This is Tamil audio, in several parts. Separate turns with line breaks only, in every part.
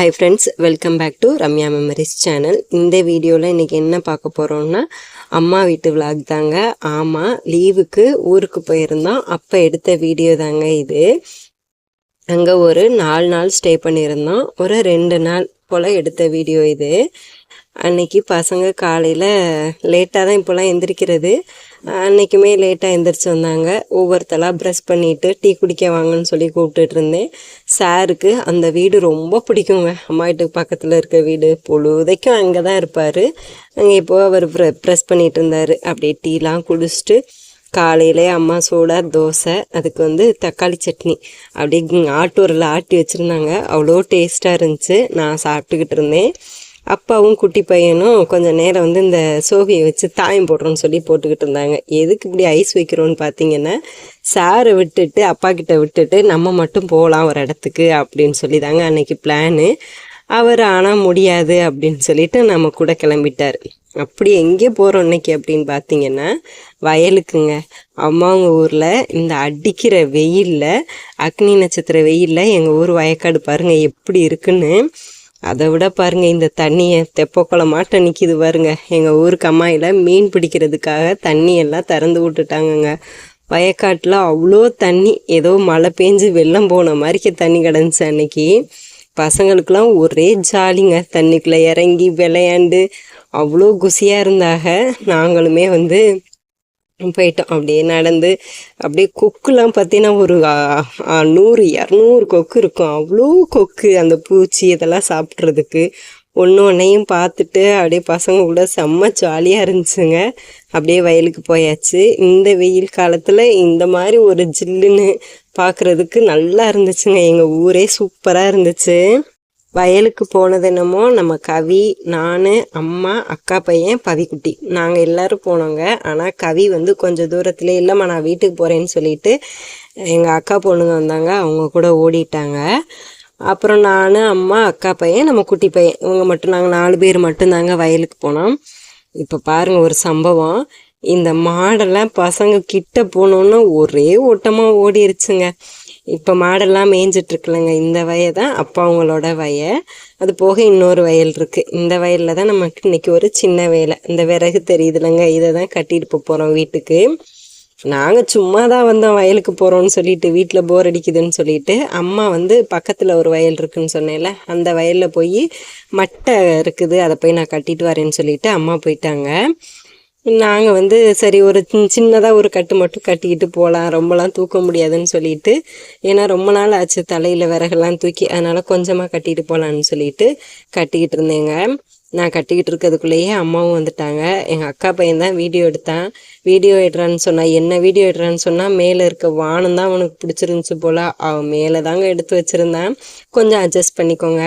Hi friends welcome back to Ramya memories channel இந்த வீடியோவில் இன்றைக்கி என்ன பார்க்க போகிறோம்னா அம்மா வீட்டு விலாக் தாங்க. ஆமாம் லீவுக்கு ஊருக்கு போயிருந்தோம். அப்போ எடுத்த வீடியோ தாங்க இது. அங்கே ஒரு நாலு நாள் ஸ்டே பண்ணியிருந்தோம். ஒரு ரெண்டு நாள் போல் எடுத்த வீடியோ இது. அன்னைக்கு பசங்க காலையில் லேட்டாக தான் இப்போலாம் எந்திரிக்கிறது. அன்றைக்குமே லேட்டாக எந்திரிச்சு வந்தாங்க. ஒவ்வொருத்தலாக ப்ரெஷ் பண்ணிவிட்டு டீ குடிக்க வாங்கன்னு சொல்லி கூப்பிட்டுட்டு இருந்தேன். சாருக்கு அந்த வீடு ரொம்ப பிடிக்குங்க. அம்மா வீட்டுக்கு பக்கத்தில் இருக்க வீடு. பொழுதைக்கும் அங்கே தான் இருப்பார். அங்கே இப்போது அவர் ப்ரெஸ் பண்ணிகிட்டு இருந்தார் அப்படியே டீலாம் குடிச்சிட்டு காலையிலே அம்மா சோடா தோசை அதுக்கு வந்து தக்காளி சட்னி. அப்படியே ஆட்டூரில் ஆட்டி வச்சுருந்தாங்க. அவ்வளோ டேஸ்ட்டாக இருந்துச்சு. நான் சாப்பிட்டுக்கிட்டு இருந்தேன். அப்பாவும் குட்டி பையனும் கொஞ்சம் நேரம் வந்து இந்த சோகையை வச்சு தாயம் போடுறோன்னு சொல்லி போட்டுக்கிட்டு இருந்தாங்க. எதுக்கு இப்படி ஐஸ் வைக்கிறோன்னு பார்த்தீங்கன்னா சாரை விட்டுட்டு அப்பா கிட்ட விட்டுட்டு நம்ம மட்டும் போகலாம் ஒரு இடத்துக்கு அப்படின்னு சொல்லி தாங்க அன்னைக்கு பிளானு அவர் ஆனால் முடியாது அப்படின்னு சொல்லிட்டு நம்ம கூட கிளம்பிட்டார். அப்படி எங்கே போகிறோம் இன்னைக்கு அப்படின்னு பார்த்தீங்கன்னா வயலுக்குங்க. அம்மாங்க ஊரில் இந்த அடிக்கிற வெயிலில் அக்னி நட்சத்திர வெயிலில் எங்கள் ஊர் வயக்காடு பாருங்கள் எப்படி இருக்குன்னு. அதை விட பாருங்க இந்த தண்ணியை தெப்பக்குளமாட்ட நிற்கிது பாருங்க. எங்கள் ஊருக்கு அம்மாயில் மீன் பிடிக்கிறதுக்காக தண்ணி எல்லாம் திறந்து விட்டுட்டாங்கங்க. வயக்காட்டில் அவ்வளோ தண்ணி ஏதோ மழை பெஞ்சு வெள்ளம் போன மாதிரிக்கு தண்ணி கிடந்துச்சு அன்னைக்கு. பசங்களுக்கெல்லாம் ஒரே ஜாலிங்க. தண்ணிக்குள்ளே இறங்கி விளையாண்டு அவ்வளோ குசியாக இருந்தாக நாங்களுமே வந்து போயிட்டோம். அப்படியே நடந்து அப்படியே கொக்குலாம் பார்த்தீங்கன்னா ஒரு நூறு இரநூறு கொக்கு இருக்கும். அவ்வளோ கொக்கு அந்த பூச்சி இதெல்லாம் சாப்பிட்றதுக்கு. ஒன்று ஒன்றையும் பார்த்துட்டு அப்படியே பசங்க கூட செம்ம ஜாலியாக இருந்துச்சுங்க. அப்படியே வயலுக்கு போயாச்சு. இந்த வெயில் காலத்தில் இந்த மாதிரி ஒரு ஜில்லுன்னு பார்க்குறதுக்கு நல்லா இருந்துச்சுங்க. எங்கள் ஊரே சூப்பராக இருந்துச்சு. வயலுக்கு போனது என்னமோ நம்ம கவி நான் அம்மா அக்கா பையன் பவிக்குட்டி. நாங்கள் எல்லோரும் போனோங்க. ஆனால் கவி வந்து கொஞ்சம் தூரத்தில் இல்லைம்மா நான் வீட்டுக்கு போகிறேன்னு சொல்லிட்டு எங்கள் அக்கா பொண்ணுங்க வந்தாங்க. அவங்க கூட ஓடிட்டாங்க. அப்புறம் நான் அம்மா அக்கா பையன் நம்ம குட்டி பையன். இவங்க மட்டும் நாங்கள் நாலு பேர் மட்டும்தாங்க வயலுக்கு போனோம். இப்போ பாருங்கள் ஒரு சம்பவம். இந்த மாடெல்லாம் பசங்க கிட்ட போனோன்னு ஒரே ஓட்டமாக ஓடிருச்சுங்க. இப்போ மாடெல்லாம் மேய்ஞ்சிட்ருக்குலங்க இந்த வய தான் அப்பா அவங்களோட வய. அது போக இன்னொரு வயல் இருக்குது இந்த வயலில் தான் நமக்கு இன்றைக்கி ஒரு சின்ன வேலை. இந்த விறகு தெரியுதுலங்க இதை தான் கட்டிட்டு போகிறோம் வீட்டுக்கு. நாங்கள் சும்மா தான் வந்தோம் வயலுக்கு போகிறோம்னு சொல்லிட்டு வீட்டில் போர் அடிக்குதுன்னு சொல்லிட்டு அம்மா வந்து பக்கத்தில் ஒரு வயல் இருக்குன்னு சொன்னேன்ல. அந்த வயலில் போய் மட்டை இருக்குது. அதை போய் நான் கட்டிட்டு வரேன்னு சொல்லிட்டு அம்மா போயிட்டாங்க. நாங்கள் வந்து சரி ஒரு சின்னதாக ஒரு கட்டு மட்டும் கட்டிக்கிட்டு போகலாம் ரொம்பலாம் தூக்க முடியாதுன்னு சொல்லிட்டு ஏன்னா ரொம்ப நாள் ஆச்சு தலையில் விறகெல்லாம் தூக்கி அதனால் கொஞ்சமாக கட்டிட்டு போகலான்னு சொல்லிட்டு கட்டிக்கிட்டு இருந்தேங்க. நான் கட்டிக்கிட்டு இருக்கிறதுக்குள்ளேயே அம்மாவும் வந்துட்டாங்க. எங்கள் அக்கா பையன் தான் வீடியோ எடுத்தான். வீடியோ எடுறான்னு சொன்னால் என்ன வீடியோ எடுறான்னு சொன்னால் மேலே இருக்க வானம் தான் அவனுக்கு பிடிச்சிருந்துச்சு போல். அவன் மேலே தாங்க எடுத்து வச்சுருந்தான். கொஞ்சம் அட்ஜஸ்ட் பண்ணிக்கோங்க.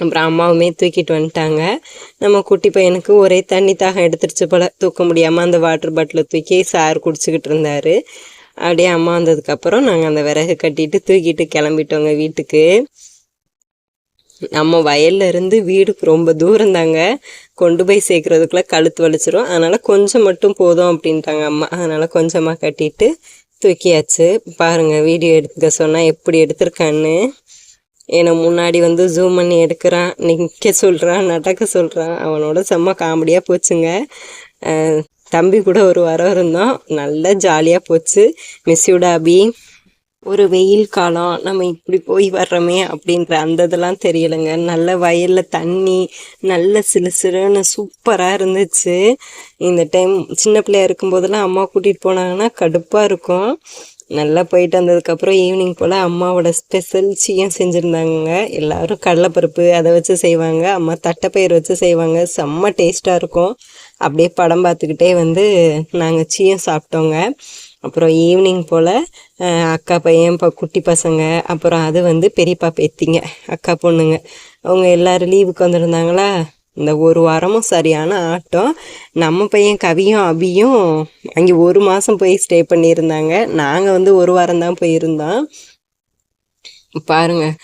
அப்புறம் அம்மாவுமே தூக்கிட்டு வந்துட்டாங்க. நம்ம குட்டி பையனுக்கு ஒரே தண்ணி தாகம் எடுத்துருச்சு போல் தூக்க முடியாமல் அந்த வாட்டர் பாட்டிலை தூக்கி சார் குடிச்சிக்கிட்டு இருந்தார். அப்படியே அம்மா வந்ததுக்கப்புறம் நாங்கள் அந்த விறகு கட்டிட்டு தூக்கிட்டு கிளம்பிட்டோங்க வீட்டுக்கு. நம்ம வயல்ல இருந்து வீடுக்கு ரொம்ப தூரம் தாங்க. கொண்டு போய் சேர்க்கறதுக்குள்ள கழுத்து வலிச்சிரும். அதனால கொஞ்சம் மட்டும் போதும் அப்படின்ட்டாங்க அம்மா. அதனால கொஞ்சமாக கட்டிட்டு தூக்கியாச்சு. பாருங்க வீடியோ எடுத்துக்க சொன்னால் எப்படி எடுத்திருக்கான்னு. என்னை முன்னாடி வந்து ஜூம் பண்ணி எடுக்கிறான் நிற்க சொல்கிறான் நடக்க சொல்கிறான் அவனோட செம்ம காமெடியாக போச்சுங்க. தம்பி கூட ஒரு வாரம் இருந்தோம் நல்லா ஜாலியாக போச்சு. மிஸ்யூடா அபி ஒரு வெயில் காலம் நம்ம இப்படி போய் வர்றோமே அப்படின்ற அந்த இதெல்லாம் தெரியலைங்க. நல்ல வயலில் தண்ணி நல்ல சிலு சிலுன்னு சூப்பராக இருந்துச்சு. இந்த டைம் சின்ன பிள்ளையா இருக்கும்போதெல்லாம் அம்மா கூட்டிகிட்டு போனாங்கன்னா கடுப்பாக இருக்கும். நல்லா போயிட்டு வந்ததுக்கப்புறம் ஈவினிங் போல் அம்மாவோட ஸ்பெஷல் சீயம் செஞ்சுருந்தாங்க எல்லோரும் கடலைப்பருப்பு அதை வச்சு செய்வாங்க. அம்மா தட்டைப்பயிர் வச்சு செய்வாங்க. செம்ம டேஸ்ட்டாக இருக்கும். அப்படியே படம் பார்த்துக்கிட்டே வந்து நாங்கள் சீயம் சாப்பிட்டோங்க. அப்புறம் ஈவினிங் போல் அக்கா பையன் இப்போ குட்டி பசங்க அப்புறம் அது வந்து பெரியப்பா பேத்திங்க அக்கா பொண்ணுங்க. அவங்க எல்லோரும் லீவுக்கு வந்திருந்தாங்களா? இந்த ஒரு வாரமும் சரியான ஆட்டம். நம்ம பையன் கவியும் அபியும் அங்கே ஒரு மாதம் போய் ஸ்டே பண்ணியிருந்தாங்க. நாங்கள் வந்து ஒரு வாரம் தான் போயிருந்தோம். பாருங்கள்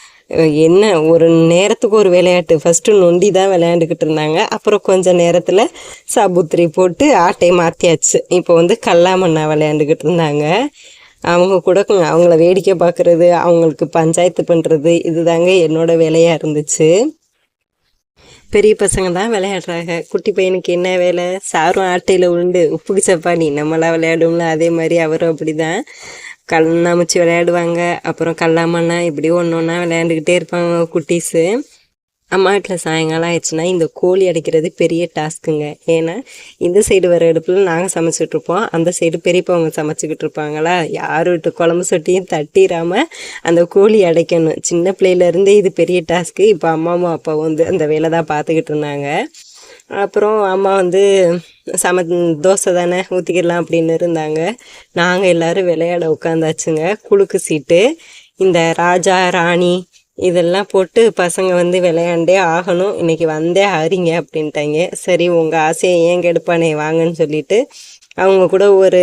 என்ன ஒரு நேரத்துக்கு ஒரு விளையாட்டு. ஃபஸ்ட்டு நொண்டி தான் விளையாண்டுக்கிட்டு இருந்தாங்க. அப்புறம் கொஞ்சம் நேரத்தில் சாபுத்திரி போட்டு ஆட்டை மாற்றியாச்சு இப்போ வந்து கல்லாமண்ணா விளையாண்டுக்கிட்டு இருந்தாங்க. அவங்க கூட அவங்கள வேடிக்கை பார்க்குறது அவங்களுக்கு பஞ்சாயத்து பண்ணுறது இதுதாங்க என்னோட வேலையாக இருந்துச்சு. பெரிய பசங்க தான் விளையாடுறாங்க. குட்டி பையனுக்கு என்ன வேலை? சாரும் ஆட்டையில் உண்டு உப்புக்கு சப்பானி நம்மளாம் விளையாடும்ல அதே மாதிரி அவரும் அப்படிதான். கண்ணாமூச்சி விளையாடுவாங்க. அப்புறம் கல்லாமண்ணா இப்படி ஒன்று ஒன்றா விளையாண்டுக்கிட்டே இருப்பாங்க குட்டீஸு. அம்மா வீட்டில் சாயங்காலம் ஆயிடுச்சுன்னா இந்த கோழி அடைக்கிறது பெரிய டாஸ்க்குங்க. ஏன்னா இந்த சைடு வர அடுப்பில் நாங்கள் சமைச்சிட்டு இருப்போம். அந்த சைடு பெரியப்பவங்க சமைச்சிக்கிட்டு இருப்பாங்களா? யார் வீட்டு குழம்பு சொட்டியும் தட்டிடாமல் அந்த கோழி அடைக்கணும். சின்ன பிள்ளையிலேருந்தே இது பெரிய டாஸ்க்கு. இப்போ அம்மாவும் அப்பாவும் வந்து அந்த வேலை தான் பார்த்துக்கிட்டு இருந்தாங்க. அப்புறம் அம்மா வந்து சம தோசை தானே ஊற்றிக்கிடலாம் அப்படின்னு இருந்தாங்க. நாங்கள் எல்லாரும் விளையாட உட்காந்தாச்சுங்க. குலுக்கு சீட்டு. இந்த ராஜா ராணி இதெல்லாம் போட்டு பசங்க வந்து விளையாண்டே ஆகணும். இன்னைக்கு வந்தே ஆறீங்க அப்படின்ட்டாங்க. சரி உங்கள் ஆசையை ஏன் கெடுப்பானே வாங்கன்னு சொல்லிட்டு அவங்க கூட ஒரு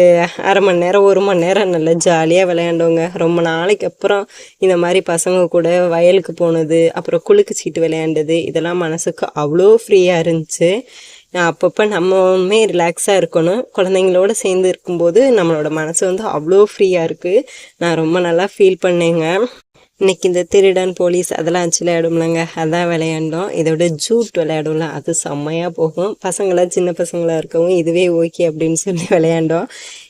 அரை மணி நேரம் ஒரு மணி நேரம் நல்லா ஜாலியாக விளையாண்டோங்க. ரொம்ப நாளைக்கு அப்புறம் இந்த மாதிரி பசங்க கூட வயலுக்கு போனது அப்புறம் குலுக்கு சீட்டு விளையாண்டது இதெல்லாம் மனசுக்கு அவ்வளோ ஃப்ரீயாக இருந்துச்சு. அப்பப்போ நம்மவுமே ரிலாக்ஸாக இருக்கணும். குழந்தைங்களோட சேர்ந்து இருக்கும்போது நம்மளோட மனசு வந்து அவ்வளோ ஃப்ரீயாக இருக்குது நான் ரொம்ப நல்லா ஃபீல் பண்ணேங்க. இன்னைக்கு இந்த திருடன் போலீஸ் அதெல்லாம் வச்சு விளையாடும்லங்க. அதான் விளையாண்டோம். இதோட ஜூட் விளையாடும்ல. அது செம்மையாக போகும். பசங்களாம் சின்ன பசங்களாக இருக்கவும் இதுவே ஓகே அப்படின்னு சொல்லி விளையாண்டோம்.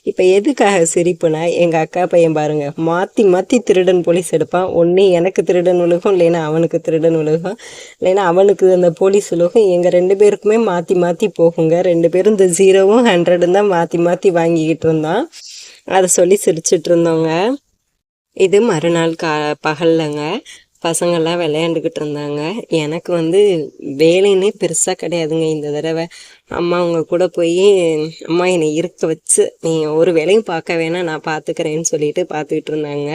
இப்போ எதுக்காக சிரிப்புனா எங்கள் அக்கா பையன் பாருங்கள் மாற்றி மாற்றி திருடன் போலீஸ் எடுப்பான். ஒன்று எனக்கு திருடன் உலகம் இல்லைன்னா அவனுக்கு திருடன் உலகம். இல்லைன்னா அவனுக்கு அந்த போலீஸ் உலகம். எங்கள் ரெண்டு பேருக்குமே மாற்றி மாற்றி போகுங்க. ரெண்டு பேரும் இந்த ஜீரோவும் ஹண்ட்ரடும் தான் மாற்றி மாற்றி வாங்கிக்கிட்டு இருந்தோம் அதை சொல்லி சிரிச்சிட்டு இருந்தோங்க. இது மறுநாள் கா பகல்லங்க. பசங்கள்லாம் விளையாண்டுக்கிட்டு இருந்தாங்க. எனக்கு வந்து வேலைன்னே பெருசாக கிடையாதுங்க இந்த தடவை. அம்மா அவங்க கூட போய் அம்மா என்னை இருக்க வச்சு நீ ஒரு வேலையும் பார்க்க வேணாம் நான் பார்த்துக்கிறேன்னு சொல்லிட்டு பார்த்துக்கிட்டு இருந்தாங்க.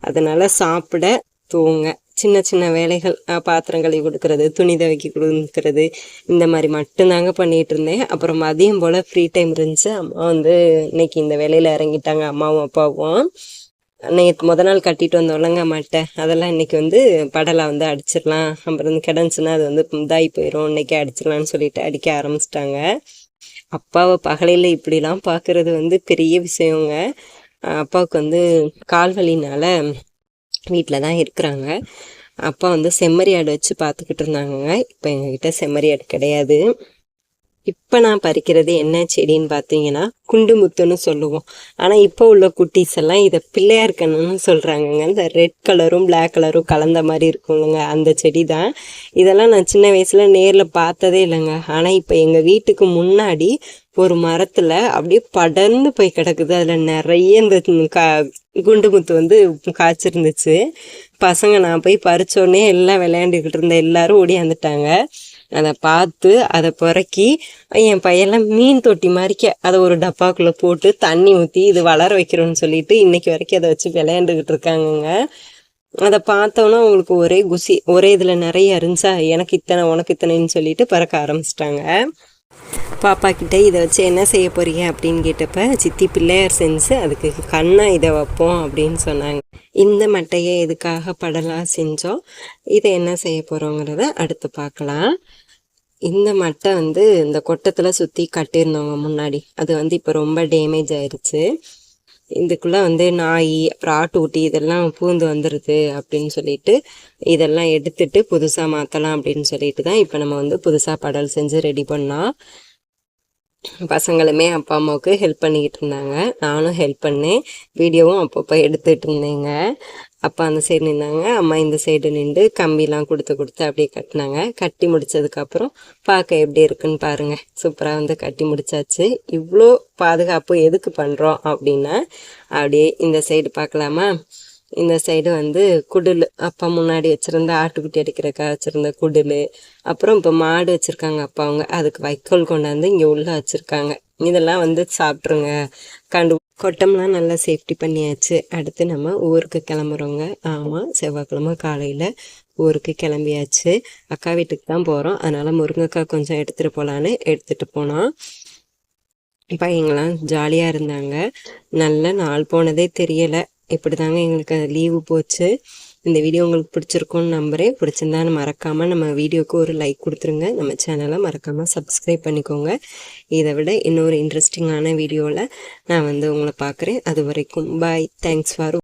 அதனால் சாப்பிட தூங்க. சின்ன சின்ன வேலைகள் பாத்திரம் கழுவி கொடுக்கறது துணி துவைக்கி கொடுக்கறது இந்த மாதிரி மட்டும்தாங்க பண்ணிகிட்டு இருந்தேன். அப்புறம் மதியம் போல் ஃப்ரீ டைம் இருந்துச்சு. அம்மா வந்து இன்னைக்கு இந்த வேலையில் இறங்கிட்டாங்க அம்மாவும் அப்பாவும். நேற்று முத நாள் கட்டிட்டு வந்தோம்லங்க மட்டை அதெல்லாம் இன்னைக்கு வந்து படலை வந்து அடிச்சிடலாம். அப்புறம் வந்து கிடந்துச்சுன்னா அது வந்து இதாகி போயிடும் இன்றைக்கி அடிச்சிடலான்னு சொல்லிட்டு அடிக்க ஆரம்பிச்சிட்டாங்க. அப்பாவை பகலையில் இப்படிலாம் பார்க்குறது வந்து பெரிய விஷயங்க. அப்பாவுக்கு வந்து கால் வலினால வீட்டில் தான் இருக்கிறாங்க. அப்பா வந்து செம்மறி ஆடு வச்சு பார்த்துக்கிட்டு இருந்தாங்கங்க. இப்போ எங்ககிட்ட செம்மறி ஆடு கிடையாது. இப்போ நான் பறிக்கிறது என்ன செடின்னு பார்த்தீங்கன்னா குண்டு முத்துன்னு சொல்லுவோம். ஆனால் இப்போ உள்ள குட்டீஸ் எல்லாம் இதை பிள்ளையார் கண்ணுன்னு சொல்கிறாங்கங்க இந்த ரெட் கலரும் பிளாக் கலரும் கலந்த மாதிரி இருக்குங்க அந்த செடி தான் இதெல்லாம் நான் சின்ன வயசில் நேரில் பார்த்ததே இல்லைங்க. ஆனால் இப்போ எங்கள் வீட்டுக்கு முன்னாடி ஒரு மரத்தில் அப்படியே படர்ந்து போய் கிடக்குது. அதில் நிறைய இந்த கா குண்டுமுத்து வந்து காய்ச்சிருந்துச்சு. பசங்க நான் போய் பறிச்சோடனே எல்லாம் விளையாண்டுக்கிட்டு இருந்த எல்லாரும் ஓடியாந்துட்டாங்க. அதை பார்த்து அதை பிறக்கி என் பையன்லாம் மீன் தொட்டி மாதிரிக்க அதை ஒரு டப்பாக்குள்ளே போட்டு தண்ணி ஊற்றி இது வளர வைக்கிறோன்னு சொல்லிட்டு இன்னைக்கு வரைக்கும் அதை வச்சு விளையாண்டுக்கிட்டு இருக்காங்கங்க. அதை பார்த்தோன்னா அவங்களுக்கு ஒரே குசி ஒரே இதில் நிறைய இருந்துச்சா எனக்கு இத்தனை உனக்கு இத்தனைன்னு சொல்லிட்டு பறக்க ஆரம்பிச்சிட்டாங்க. பாப்பா கிட்டே இதை வச்சு என்ன செய்ய போறீங்க அப்படின்னு கேட்டப்ப சித்தி பிள்ளையார் செஞ்சு அதுக்கு கண்ணா இதை வைப்போம் அப்படின்னு சொன்னாங்க. இந்த மட்டையை எதுக்காக படலாம் செஞ்சோம் இதை என்ன செய்ய போகிறோங்கிறத அடுத்து பார்க்கலாம். இந்த மட்டை வந்து இந்த கொட்டத்தில் சுற்றி கட்டியிருந்தவங்க முன்னாடி. அது வந்து இப்போ ரொம்ப டேமேஜ் ஆயிடுச்சு இதுக்குள்ளே வந்து நாய் அப்புறம் ஆட்டுக்குட்டி இதெல்லாம் பூந்து வந்துடுது அப்படின்னு சொல்லிட்டு இதெல்லாம் எடுத்துட்டு புதுசாக மாற்றலாம் அப்படின்னு சொல்லிட்டு தான் இப்போ நம்ம வந்து புதுசாக படல் செஞ்சு ரெடி பண்ணோம். பசங்களுமே அப்பா அம்மாவுக்கு ஹெல்ப் பண்ணிக்கிட்டு இருந்தாங்க. நானும் ஹெல்ப் பண்ணேன். வீடியோவும் அப்பப்போ எடுத்துகிட்டு இருந்தேங்க. அப்பா அந்த சைடு நின்னாங்க அம்மா இந்த சைடு நின்று கம்பிலாம் கொடுத்து கொடுத்து அப்படியே கட்டினாங்க. கட்டி முடிச்சதுக்கப்புறம் பார்க்க எப்படி இருக்குன்னு பாருங்கள் சூப்பராக வந்து கட்டி முடிச்சாச்சு. இவ்வளோ பாதுகாப்பு எதுக்கு பண்ணுறோம் அப்படின்னா அப்படியே இந்த சைடு பார்க்கலாமா? இந்த சைடு வந்து குடில் அப்பா முன்னாடி வச்சுருந்த ஆட்டுக்குட்டி அடிக்கிறக்காக வச்சுருந்த குடில் அப்புறம் இப்போ மாடு வச்சுருக்காங்க அப்பா அவங்க. அதுக்கு வைக்கோல் கொண்டாந்து இங்கே உள்ளே வச்சுருக்காங்க. இதெல்லாம் வந்து சாப்பிட்ருங்க கண்டு கொட்டம்லாம் நல்லா சேஃப்டி பண்ணியாச்சு. அடுத்து நம்ம ஊருக்கு கிளம்புறோங்க. ஆமாம் செவ்வாய்க்கிழமை காலையில் ஊருக்கு கிளம்பியாச்சு. அக்கா வீட்டுக்கு தான் போகிறோம் அதனால் முருங்கைக்காய் கொஞ்சம் எடுத்துகிட்டு போகலான்னு எடுத்துகிட்டு போனோம். பையங்களாம் ஜாலியாக இருந்தாங்க. நல்ல நாள் போனதே தெரியலை. இப்படி தாங்க எங்களுக்கு லீவு போச்சு. இந்த வீடியோ உங்களுக்கு பிடிச்சிருக்கும்னு நம்புகிறேன் பிடிச்சிருந்தா மறக்காமல் நம்ம வீடியோக்கு ஒரு லைக் கொடுத்துருங்க. நம்ம சேனலை மறக்காமல் சப்ஸ்கிரைப் பண்ணிக்கோங்க. இதை விட இன்னொரு இன்ட்ரெஸ்டிங்கான வீடியோவில் நான் வந்து உங்களை பார்க்குறேன். அது வரைக்கும் பாய் தேங்க்ஸ் ஃபார்